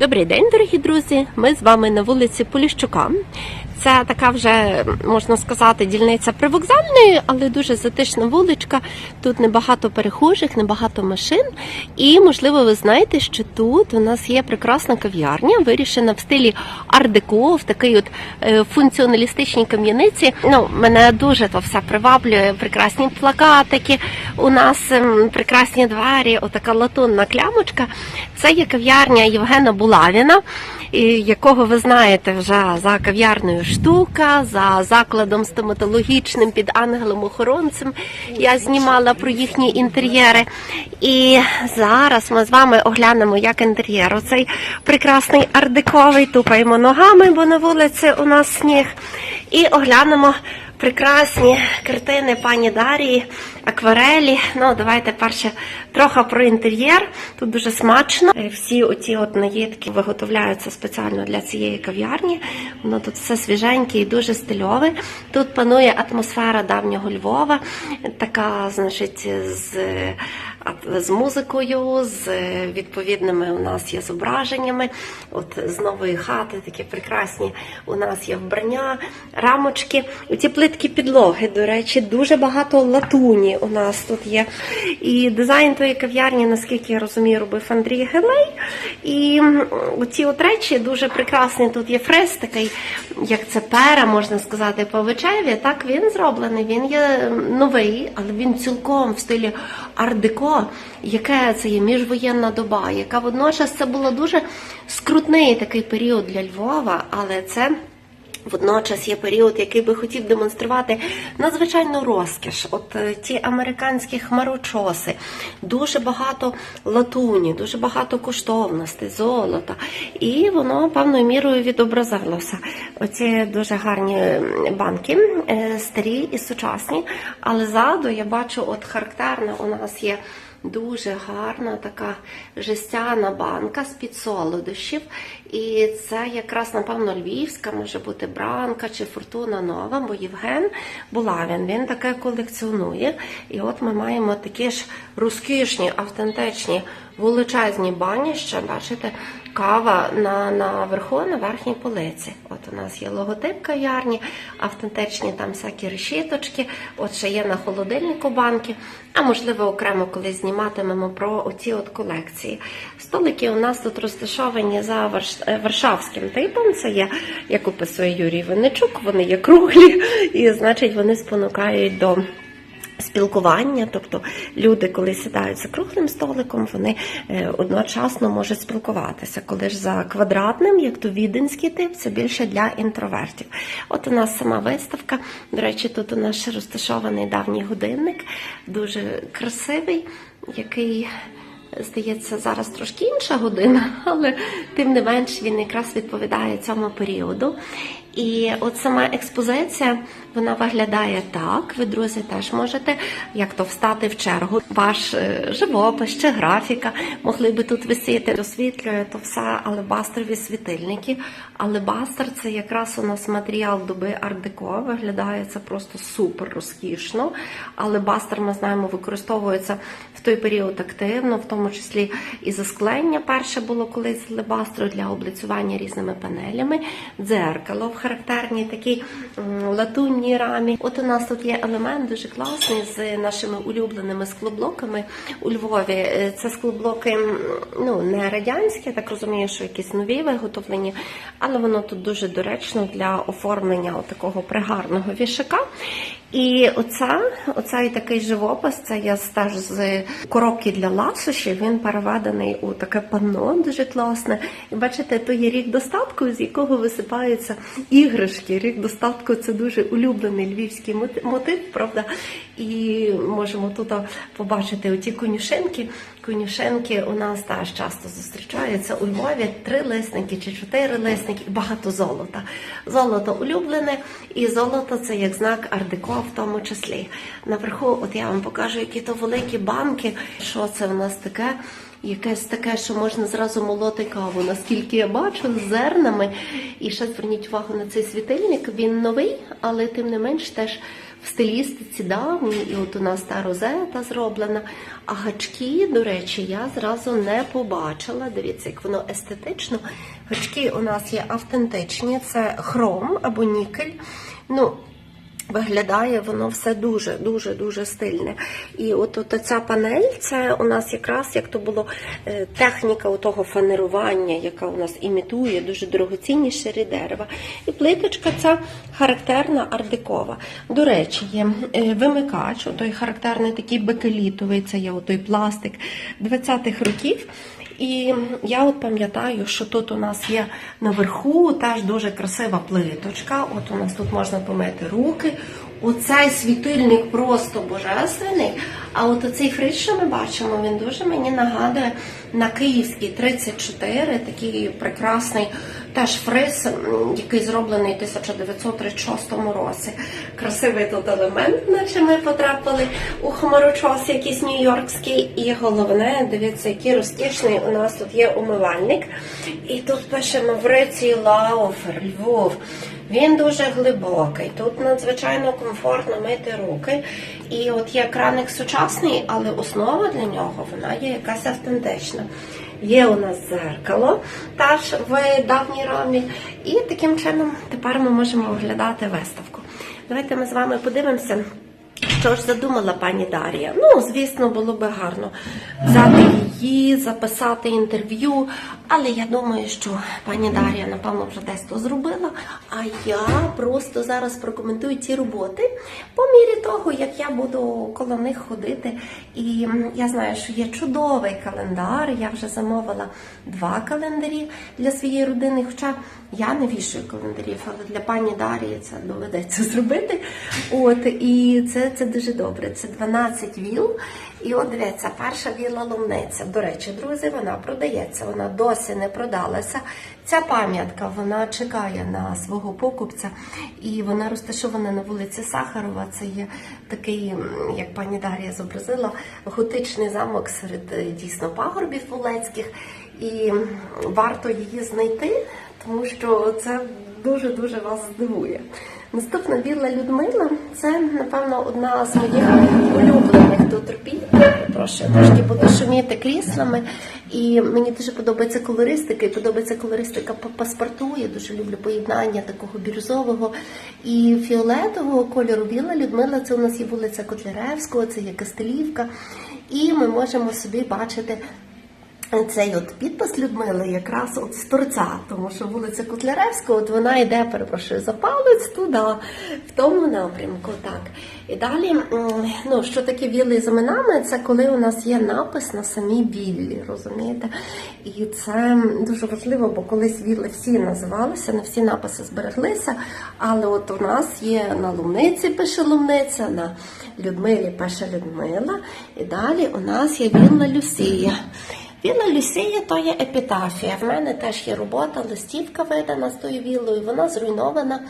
Добрий день, дорогі друзі! Ми з вами на вулиці Поліщука. Це така вже можна сказати дільниця привокзальної, але дуже затишна вуличка. Тут небагато перехожих, небагато машин. І можливо, ви знаєте, що тут у нас є прекрасна кав'ярня, вирішена в стилі ар-деко, в такій от е, функціоналістичній кам'яниці. Ну, мене дуже то все приваблює. Прекрасні плакатики. У нас ем, прекрасні двері, отака латунна клямочка. Це є кав'ярня Євгена Булавіна, якого ви знаєте вже за кав'ярною штука, за закладом стоматологічним під ангелом-охоронцем. Я знімала про їхні інтер'єри. І зараз ми з вами оглянемо, як інтер'єр. Оцей прекрасний ардиковий, тупаємо ногами, бо на вулиці у нас сніг. І оглянемо прекрасні картини пані Дарії, акварелі. Ну, давайте перше трохи про інтер'єр. Тут дуже смачно. Е, Всі оці от наїдки виготовляються спеціально для цієї кав'ярні. Воно тут все свіженьке і дуже стильове. Тут панує атмосфера давнього Львова, така, значить, з, з музикою, з відповідними у нас є зображеннями. От з нової хати такі прекрасні у нас є вбрання, рамочки. Ці плитки підлоги, до речі, дуже багато латуні у нас тут є. І дизайн тої кав'ярні, наскільки я розумію, робив Андрій Гелей. І ці от речі дуже прекрасні. Тут є фрез такий, як це пера, можна сказати, по вечеві. Так він зроблений. Він є новий, але він цілком в стилі ар-деко, яке це є міжвоєнна доба, яка водночас це було дуже скрутний такий період для Львова, але це. Водночас є період, який би хотів демонструвати надзвичайну розкіш. От е, ті американські хмарочоси, дуже багато латуні, дуже багато коштовностей, золота. І воно певною мірою відобразилося. Оці дуже гарні банки, е, старі і сучасні. Але ззаду я бачу, от характерна у нас є. Дуже гарна така жестяна банка з-під солодощів. І це якраз, напевно, львівська, може бути бранка чи фортуна нова, бо Євген Булавін, він таке колекціонує. І от ми маємо такі ж розкішні, автентичні, величезні баніща. Бачите, кава на, на верху, на верхній полиці. От у нас є логотип кав'ярні, автентичні там всякі решіточки, от ще є на холодильнику банки, а можливо окремо колись зніматимемо про оці от колекції. Столики у нас тут розташовані за е, варшавським типом. Це є, як описує Юрій Винничук, вони є круглі, і значить вони спонукають до. Спілкування, тобто люди, коли сідають за круглим столиком, вони е, одночасно можуть спілкуватися. Коли ж за квадратним, як то віденський тип, це більше для інтровертів. От у нас сама виставка. До речі, тут у нас ще розташований давній годинник, дуже красивий, який. Здається, зараз трошки інша година, але тим не менш він якраз відповідає цьому періоду. І от сама експозиція вона виглядає так. Ви, друзі, теж можете як то встати в чергу. Ваш е, живопис чи графіка могли би тут висіти. Освітлює то все алебастрові світильники. Алебастр це якраз у нас матеріал доби ар-деко. Виглядає це просто супер розкішно. Алебастр, ми знаємо, використовується в той період активно, в тому числі і засклення перше було колись з алебастру для облицювання різними панелями, дзеркало в характерній такій латунній рамі. От у нас тут є елемент дуже класний з нашими улюбленими склоблоками у Львові. Е, Це склоблоки ну, не радянські, я так розумію, що якісь нові виготовлені, але воно тут дуже доречно для оформлення такого пригарного вішака. І оця, оцей такий живопис, це я стаж з коробки для ласощів, він переведений у таке панно дуже класне. І бачите, то є рік достатку, з якого висипаються іграшки. Рік достатку це дуже улюблений львівський мот- мотив, правда. І можемо тут побачити оті конюшенки. Конюшенки у нас теж часто зустрічаються у Львові. Три лисники чи чотири лисники, і багато золота. Золото улюблене, і золото це як знак ардеко в тому числі. Наверху, от я вам покажу, які то великі банки. Що це в нас таке? якесь таке, що можна зразу молоти каву. Наскільки я бачу, з зернами. І ще зверніть увагу на цей світильник. Він новий, але тим не менш теж в стилістиці давній. І от у нас та розета зроблена. А гачки, до речі, я зразу не побачила. Дивіться, як воно естетично. Гачки у нас є автентичні, це хром або нікель. Ну, Виглядає воно все дуже, дуже, дуже стильне. І от, от ця панель, це у нас якраз як то було е, техніка того фанерування, яка у нас імітує дуже дорогоцінні шири дерева. І плиточка ця характерна ардикова. До речі, є е, вимикач, той характерний такий бекелітовий, це є той пластик 20-х років. І я от пам'ятаю, що тут у нас є наверху теж дуже красива плиточка. От у нас тут можна помити руки. Оцей світильник просто божественний. А от оцей фриз, що ми бачимо, він дуже мені нагадує на Київський 34, такий прекрасний теж фриз, який зроблений в 1936 році. Красивий тут елемент, наче ми потрапили у хмарочос якийсь нью-йоркський. І головне, дивіться, який розкішний у нас тут є умивальник. І тут пише Маврицій Лауфер, Львов. Він дуже глибокий. Тут надзвичайно комфортно мити руки. І от є краник сучасний, але основа для нього вона є якась автентична. Є у нас зеркало теж в давній ромі. І таким чином тепер ми можемо оглядати виставку. Давайте ми з вами подивимося. Що ж задумала пані Дар'я? Ну, звісно, було би гарно взяти її, записати інтерв'ю, але я думаю, що пані Дар'я, напевно, вже десь то зробила. А я просто зараз прокоментую ці роботи по мірі того, як я буду коло них ходити. І я знаю, що є чудовий календар. Я вже замовила два календарі для своєї родини. Хоча я не вішаю календарів, але для пані Дар'ї це доведеться зробити. От і це, це дуже добре. Це 12 віл. І от дивіться, перша віла ломниця. До речі, друзі, вона продається. Вона досі не продалася. Ця пам'ятка вона чекає на свого покупця, і вона розташована на вулиці Сахарова. Це є такий, як пані Дар'я зобразила, готичний замок серед е, дійсно пагорбів вулецьких. І варто її знайти, тому що це дуже дуже вас здивує. Наступна вілла Людмила це, напевно, одна з моїх улюблених тут робіт. Прошу, трошки буду шуміти кріслами. І мені дуже подобається колористика, і подобається колористика по паспорту. Я дуже люблю поєднання такого бірюзового і фіолетового кольору. Вілла Людмила це у нас є вулиця Котляревського, це є Кастелівка. І ми можемо собі бачити цей от підпис Людмили якраз от з торця, тому що вулиця Котляревська, от вона йде, перепрошую, за палець туди, в тому напрямку. Так. І далі, ну, що таке вілли з іменами, це коли у нас є напис на самій віллі, розумієте? І це дуже важливо, бо колись вілли всі називалися, не всі написи збереглися, але от у нас є на Лумниці пише Лумниця, на Людмилі пише Людмила, і далі у нас є вілла Люсія. Вілла Люсія то є епітафія. В мене теж є робота, листівка видана з тою віллою. Вона зруйнована.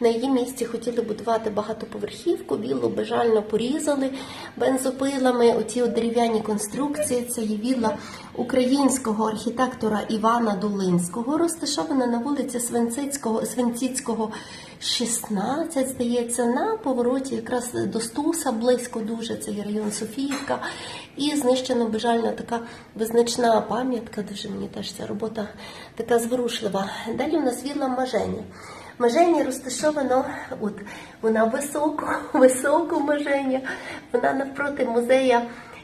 На її місці хотіли будувати багатоповерхівку, віллу бажально порізали бензопилами. Оці дерев'яні конструкції. Це є вілла українського архітектора Івана Долинського, розташована на вулиці Свинцицького, Свинціцького, 16, здається, на повороті якраз до Стуса, близько дуже, це є район Софіївка. І знищена бажально така визначна пам'ятка, дуже мені теж ця робота така зворушлива. Далі у нас вілла Мажені. Мажені розташовано, от вона високо, високо Маженя, вона навпроти музея,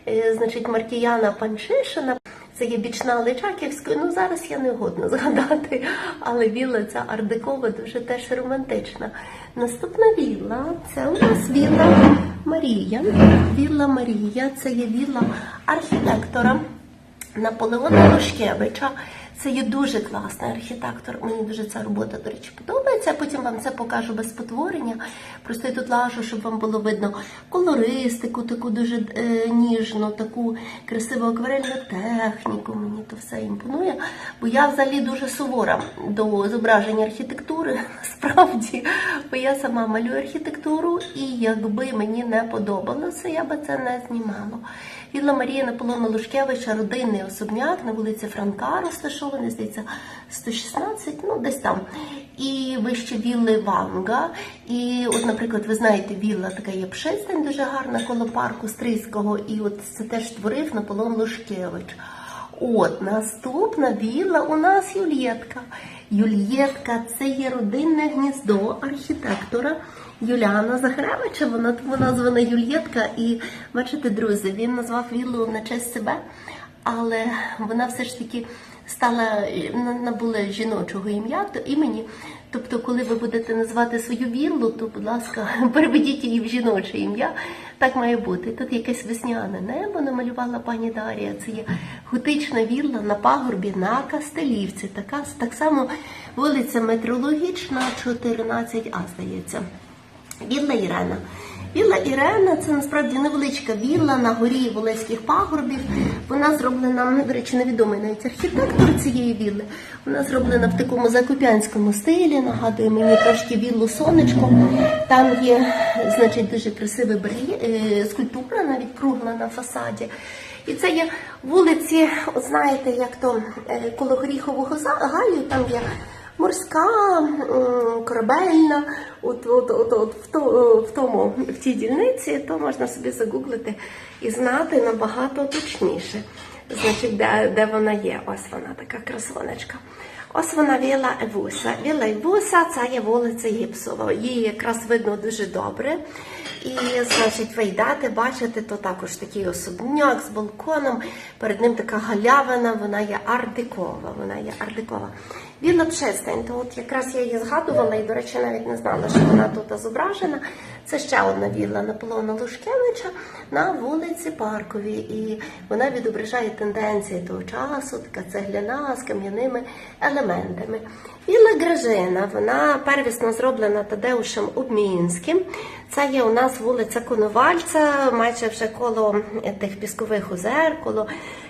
е, значить, Мартіяна Панчишина. Це є бічна Личаківської. Ну зараз я не годна згадати, але вілла ця ардекова дуже теж романтична. Наступна вілла це у нас вілла Марія. Вілла Марія це є вілла архітектора Наполеона Рушкевича. Це є дуже класний архітектор. Мені дуже ця робота, до речі, подобається. Потім вам це покажу без спотворення. Просто я тут лажу, щоб вам було видно колористику, таку дуже е, ніжну, таку красиву акварельну техніку. Мені то все імпонує. Бо я взагалі дуже сувора до зображення архітектури, насправді. Бо я сама малюю архітектуру, і якби мені не подобалося, я би це не знімала. Вілла Марія Наполеона Лужкевича, родинний особняк на вулиці Франка, розташований, здається, 116, ну десь там. І вище вілли Ванга. І, от, наприклад, ви знаєте, вілла така є Пшистень, дуже гарна коло парку Стрийського, і от це теж створив Наполеон Лужкевич. От наступна вілла у нас Юлєтка. Юлєтка це є родинне гніздо архітектора Юліана Захаревича. Вона тому названа Юлєтка. І бачите, друзі, він назвав віллу на честь себе, але вона все ж таки стала набула жіночого ім'я то імені. Тобто, коли ви будете назвати свою віллу, то, будь ласка, переведіть її в жіноче ім'я. Так має бути. Тут якесь весняне небо намалювала пані Дарія. Це є готична вілла на пагорбі на Кастелівці. Така так само вулиця Метрологічна, 14А, здається. Вілла Ірена. Вілла Ірена це насправді невеличка вілла на горі Волеських пагорбів. Вона зроблена, до речі, невідомий навіть архітектор цієї вілли. Вона зроблена в такому закопянському стилі, нагадує мені трошки віллу сонечко. Там є, значить, дуже красива е, скульптура, навіть кругла на фасаді. І це є вулиці, от знаєте, як то е, коло Горіхового гаю, там є морська, корабельна, от, от, от, от в, то, в тому в тій дільниці, то можна собі загуглити і знати набагато точніше. Значить, де, де вона є. Ось вона така красонечка. Ось вона віла Евуса. Віла Евуса це є вулиця Гіпсова. Її якраз видно дуже добре. І, значить, ви йдете, бачите, то також такий особняк з балконом. Перед ним така галявина, вона є ардикова. Вона є ардикова. Вілла Пшестень, то от якраз я її згадувала і, до речі, навіть не знала, що вона тут зображена. Це ще одна вілла Наполеона Лушкевича на вулиці Парковій. І вона відображає тенденції того часу, така цегляна з кам'яними елементами. Вілла Гражина, вона первісно зроблена Тадеушем Обмінським. Це є у нас вулиця Коновальця, майже вже коло тих піскових озер, коло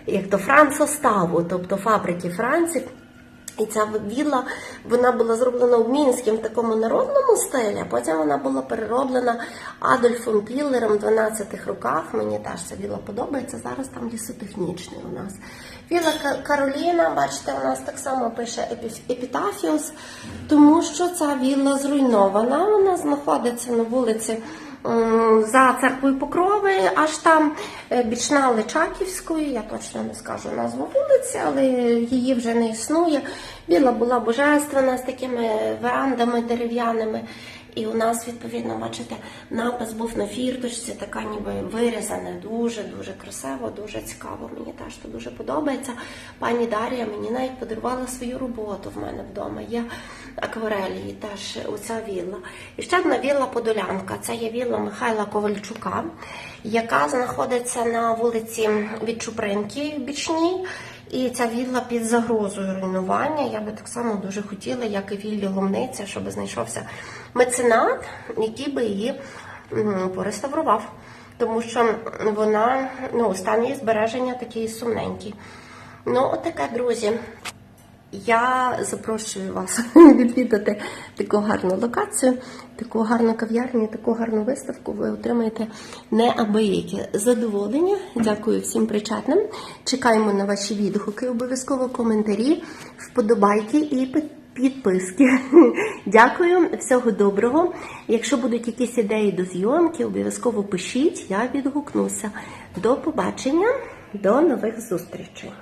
як то Францоставу, тобто фабрики Франців. І ця вілла вона була зроблена в Мінському в такому народному стилі, а потім вона була перероблена Адольфом Піллером в 12-х роках. Мені теж ця вілла подобається. Зараз там лісотехнічний у нас. Вілла Ка- Кароліна, бачите, у нас так само пише епі- епітафіус, тому що ця вілла зруйнована. Вона знаходиться на вулиці. М, За церквою Покрови, аж там е, бічна Личаківської, я точно не скажу назву вулиці, але її вже не існує. Біла була божественна з такими верандами дерев'яними. І у нас, відповідно, бачите, напис був на фірточці, така ніби вирізана, дуже дуже красиво, дуже цікаво. Мені теж то дуже подобається. Пані Дар'я мені навіть подарувала свою роботу в мене вдома. Є акварелі, теж оця вілла. І ще одна вілла Подолянка. Це є вілла Михайла Ковальчука, яка знаходиться на вулиці від Чупринки в Бічній. І ця вілла під загрозою руйнування. Я би так само дуже хотіла, як і віллі Ломниця, щоб знайшовся меценат, який би її пореставрував. Тому що вона, ну, стан її збереження такий сумненький. Ну, отаке, друзі. Я запрошую вас відвідати таку гарну локацію, таку гарну кав'ярню, таку гарну виставку. Ви отримаєте неабияке задоволення. Дякую всім причетним. Чекаємо на ваші відгуки, обов'язково коментарі, вподобайки і підписки. Дякую, всього доброго. Якщо будуть якісь ідеї до зйомки, обов'язково пишіть, я відгукнуся. До побачення, до нових зустрічей.